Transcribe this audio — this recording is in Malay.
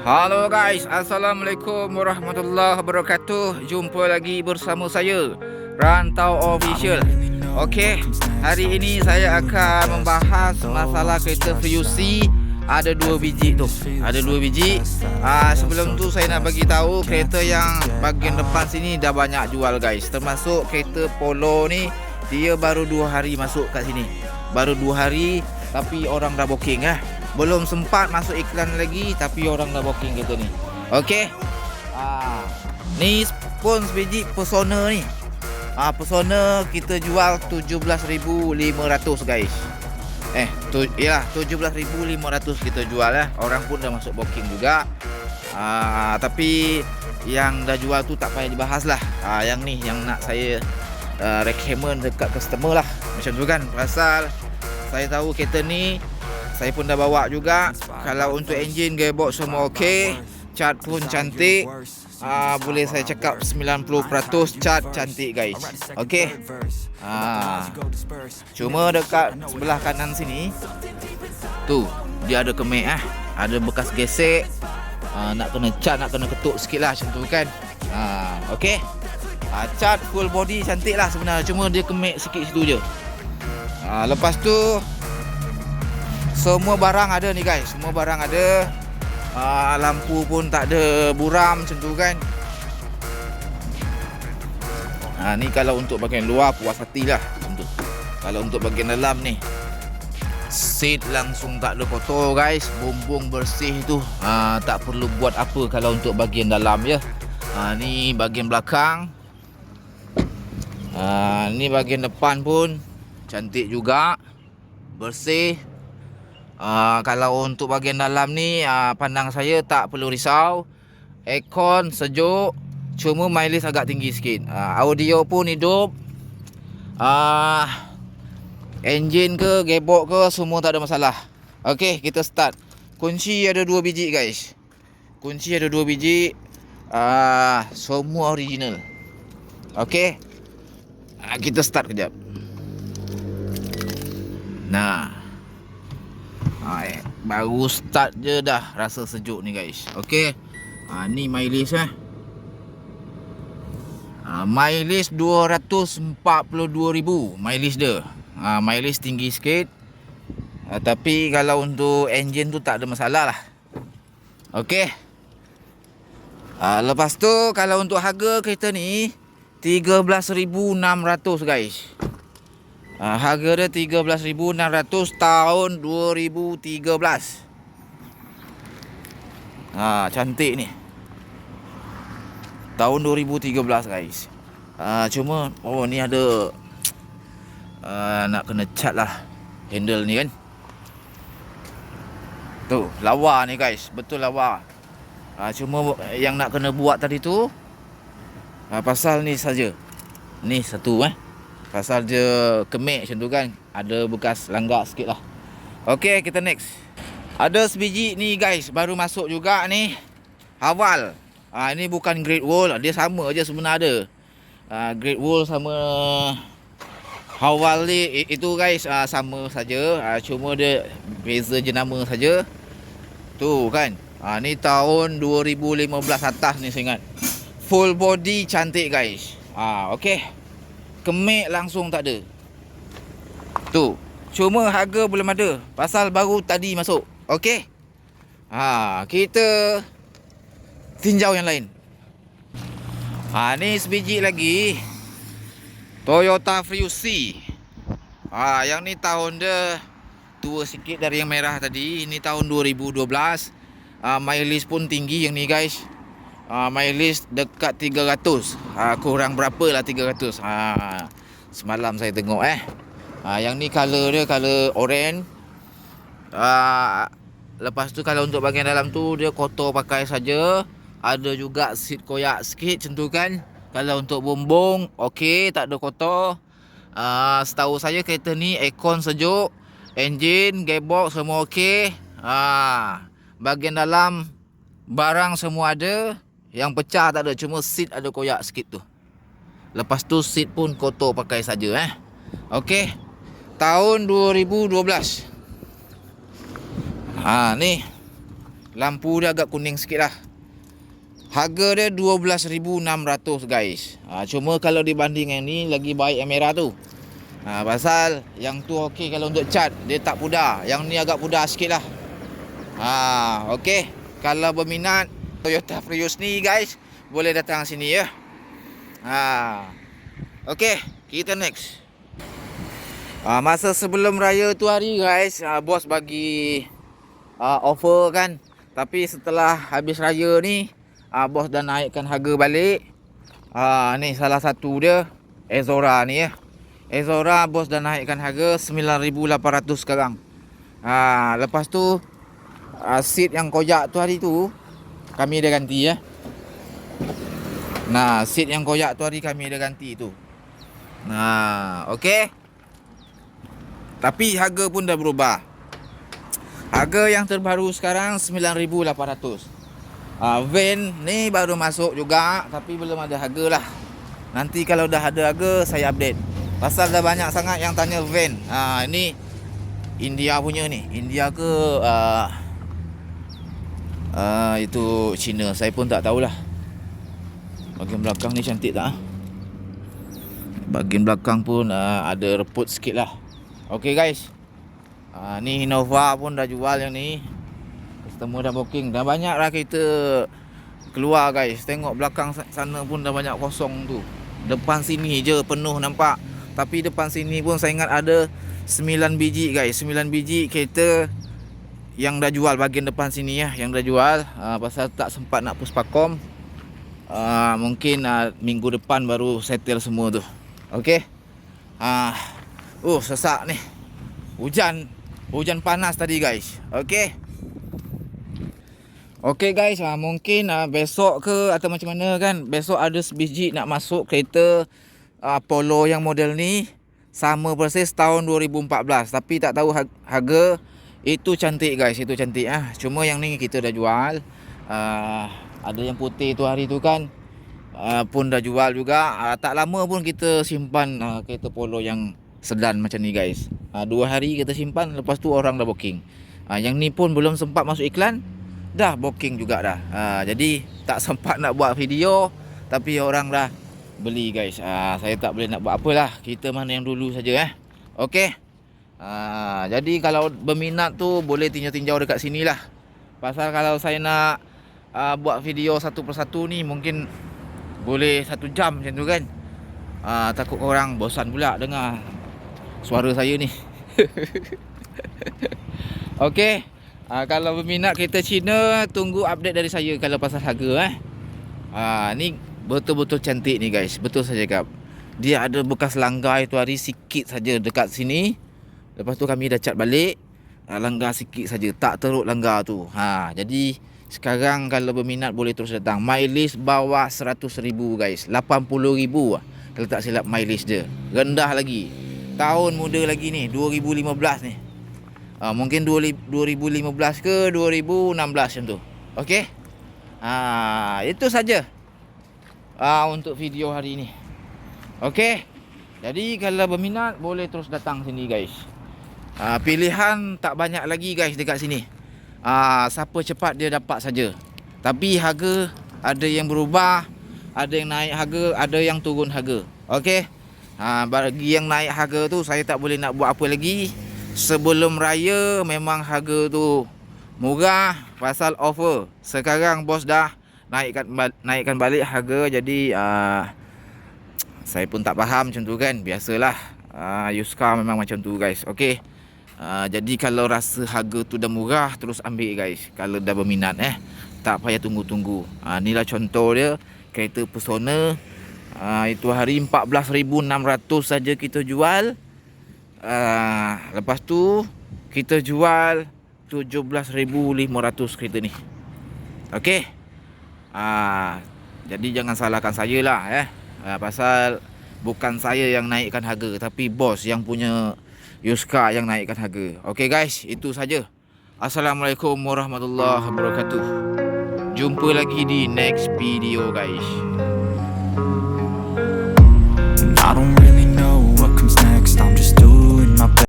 Halo guys, Assalamualaikum warahmatullahi wabarakatuh. Jumpa lagi bersama saya Rantau Official. Okey, hari ini saya akan membahas masalah kereta Fusi ada dua biji tu. Ada dua biji. Uh, Sebelum tu saya nak bagi tahu Kereta yang bagian depan sini dah banyak jual guys. Termasuk kereta Polo ni Dia baru dua hari masuk kat sini. Baru dua hari Tapi orang dah booking eh belum sempat masuk iklan lagi tapi orang dah booking kereta ni. Okey. Ah, ni pun sebiji Persona ni. Ah, Persona kita jual 17,500 guys. Eh, tu yalah 17,500 kita jual lah. Orang pun dah masuk booking juga. Ah, tapi yang dah jual tu tak payah dibahas lah. Ah, yang ni yang nak saya uh, recommend dekat customer lah. Macam tu kan. Pasal saya tahu kereta ni saya pun dah bawa juga. Kalau untuk enjin gearbox semua okey. Cat pun cantik. uh, Boleh saya cakap 90% cat cantik guys. Okey? uh, Cuma dekat sebelah kanan sini Tu Dia ada kemek eh. Ada bekas gesek. Uh, Nak kena cat nak kena ketuk sikit lah macam tu kan? Uh, Okey? Uh, Cat full body cantik lah sebenarnya. Cuma dia kemek sikit situ je. Uh, Lepas tu semua barang ada ni guys. Semua barang ada. Uh, Lampu pun tak ada buram macam tu kan? Ha, ni kalau untuk bahagian luar puas hati lah. Kalau untuk bahagian dalam ni. Seat langsung tak ada kotor guys. Bumbung bersih tu. Ha, Tak perlu buat apa kalau untuk bahagian dalam ya. Ha, Ni bahagian belakang. Ha, Ni bahagian depan pun. Cantik juga. Bersih Uh, kalau untuk bahagian dalam ni uh, pandang saya tak perlu risau. Aircon sejuk, cuma mileage agak tinggi sikit. Uh, audio pun hidup. Uh, engine ke, gearbox ke semua tak ada masalah. Okey, kita start. Kunci ada dua biji guys. Kunci ada dua biji. Uh, semua original. Okey. Uh, kita start kejap. Nah. Ha, eh, baru start je dah rasa sejuk ni guys. Okey. Ha, ni mileage eh. Ha, mileage 242,000 mileage dia. Ha, mileage tinggi sikit. Ha, tapi kalau untuk engine tu tak ada masalah lah. Okey. Ha, lepas tu kalau untuk harga kereta ni 13,600 guys. Uh, harga dia 13,600 tahun 2013. Ha, cantik ni. Tahun 2013 guys. Ha, cuma oh ni ada uh, nak kena cat lah handle ni kan. Tu, lawa ni guys, betul lawa. Ha, cuma yang nak kena buat tadi tu uh, pasal ni saja. Ni satu eh. Pasal dia kemek macam tu kan. Ada bekas langgak sikit lah. Okay kita next. Ada sebiji ni guys. Baru masuk juga ni. Hawal. Ha, Ini bukan Great Wall. Dia sama je sebenarnya ha, Great Wall sama Hawal ni. Itu guys ha, sama saja. Ha, Cuma dia Beza jenama saja. Tu kan? Ha, Ni tahun 2015 atas ni saya ingat. Full body cantik guys. Ha, Okay kemek langsung tak ada. Tu. Cuma harga belum ada. Pasal baru tadi masuk. Okey. Ha, kita tinjau yang lain. Ha, ni sebiji lagi. Toyota Prius Ha, yang ni tahun dia tua sikit dari yang merah tadi. Ini tahun 2012. Ha, mileage pun tinggi yang ni guys uh, my list dekat 300 uh, ah, kurang berapa lah 300 uh, ah, semalam saya tengok eh. Uh, yang ni color dia color orange. Uh, lepas tu kalau untuk bahagian dalam tu dia kotor pakai saja. Ada juga seat koyak sikit macam tu kan. Kalau untuk bumbung okey tak ada kotor. Uh, setahu saya kereta ni aircon sejuk engine gearbox semua okey. Uh, bahagian dalam barang semua ada yang pecah tak ada Cuma seat ada koyak sikit tu Lepas tu seat pun kotor pakai saja eh. Okey. Tahun 2012. Ha ni. lampu dia agak kuning sikit lah. Harga dia 12,600 guys. Ha, cuma kalau dibanding yang ni lagi baik yang merah tu. Ha, pasal yang tu okey kalau untuk cat dia tak pudar. Yang ni agak pudar sikit lah. Ha, okey. Kalau berminat Toyota Prius ni guys, boleh datang sini ya. Ha. Okey, kita next. Ha, masa sebelum raya tu hari guys, ha, bos bagi ha, offer kan. Tapi setelah habis raya ni, uh, bos dah naikkan harga balik. Uh, ni salah satu dia Ezora ni ya. Ezora bos dah naikkan harga 9800 sekarang. Uh, lepas tu uh, seat yang koyak tu hari tu kami dah ganti ya. Nah, seat yang koyak tu hari kami dah ganti tu. Nah, okey. Tapi harga pun dah berubah. Harga yang terbaru sekarang 9800. Uh, van ni baru masuk juga tapi belum ada harga lah. Nanti kalau dah ada harga saya update. Pasal dah banyak sangat yang tanya van. Ha uh, ini India punya ni. India ke uh, uh, itu China. Saya pun tak tahulah. Bagian belakang ni cantik tak? Bagian belakang pun uh, ada reput sikit lah. Okay guys. Uh, ni Innova pun dah jual yang ni customer dah booking dah banyak lah kita keluar guys tengok belakang sana pun dah banyak kosong tu depan sini je penuh nampak tapi depan sini pun saya ingat ada 9 biji guys 9 biji kereta yang dah jual bahagian depan sini ya yang dah jual uh, pasal tak sempat nak puspakom uh, mungkin uh, minggu depan baru settle semua tu. Okey? Uh, uh sesak ni. Hujan hujan panas tadi guys. Okey? Okey guys, ha, mungkin ha, besok ke atau macam mana kan Besok ada sebiji nak masuk kereta uh, Polo yang model ni Sama persis tahun 2014 Tapi tak tahu harga Itu cantik guys, itu cantik ah. Cuma yang ni kita dah jual uh, Ada yang putih tu hari tu kan uh, Pun dah jual juga uh, Tak lama pun kita simpan uh, kereta Polo yang sedan macam ni guys uh, Dua hari kita simpan, lepas tu orang dah booking uh, Yang ni pun belum sempat masuk iklan dah booking juga dah. Ha, jadi tak sempat nak buat video tapi orang dah beli guys. Ha, saya tak boleh nak buat apalah. Kita mana yang dulu saja eh. Okey. Ha, jadi kalau berminat tu boleh tinjau-tinjau dekat sini lah. Pasal kalau saya nak uh, buat video satu persatu ni mungkin boleh satu jam macam tu kan. Uh, takut orang bosan pula dengar suara saya ni. Okey. Ha, kalau berminat kereta Cina Tunggu update dari saya Kalau pasal harga eh. ha, Ni betul-betul cantik ni guys Betul saya cakap Dia ada bekas langgar itu hari Sikit saja dekat sini Lepas tu kami dah cat balik ha, Langgar sikit saja Tak teruk langgar tu ha, Jadi sekarang kalau berminat Boleh terus datang Mileage bawah 100 ribu guys 80 ribu Kalau tak silap mileage dia Rendah lagi Tahun muda lagi ni 2015 ni uh, mungkin 2015 ke 2016 macam tu. Okey. Ah, itu saja. Ah, untuk video hari ini. Okey. Jadi kalau berminat boleh terus datang sini guys. Ah, pilihan tak banyak lagi guys dekat sini. Ah, siapa cepat dia dapat saja. Tapi harga ada yang berubah, ada yang naik harga, ada yang turun harga. Okey. Ha, bagi yang naik harga tu saya tak boleh nak buat apa lagi sebelum raya memang harga tu murah pasal offer. Sekarang bos dah naikkan naikkan balik harga jadi uh, saya pun tak faham macam tu kan. Biasalah. Uh, Yuska memang macam tu guys. Okey. Uh, jadi kalau rasa harga tu dah murah terus ambil guys. Kalau dah berminat eh. Tak payah tunggu-tunggu. Uh, inilah contoh dia kereta Persona. Uh, itu hari 14,600 saja kita jual. Uh, lepas tu kita jual 17,500 kereta ni. Okey. Ah, uh, jadi jangan salahkan saya lah eh. Uh, pasal bukan saya yang naikkan harga tapi bos yang punya Yuska yang naikkan harga. Okey guys, itu saja. Assalamualaikum warahmatullahi wabarakatuh. Jumpa lagi di next video guys.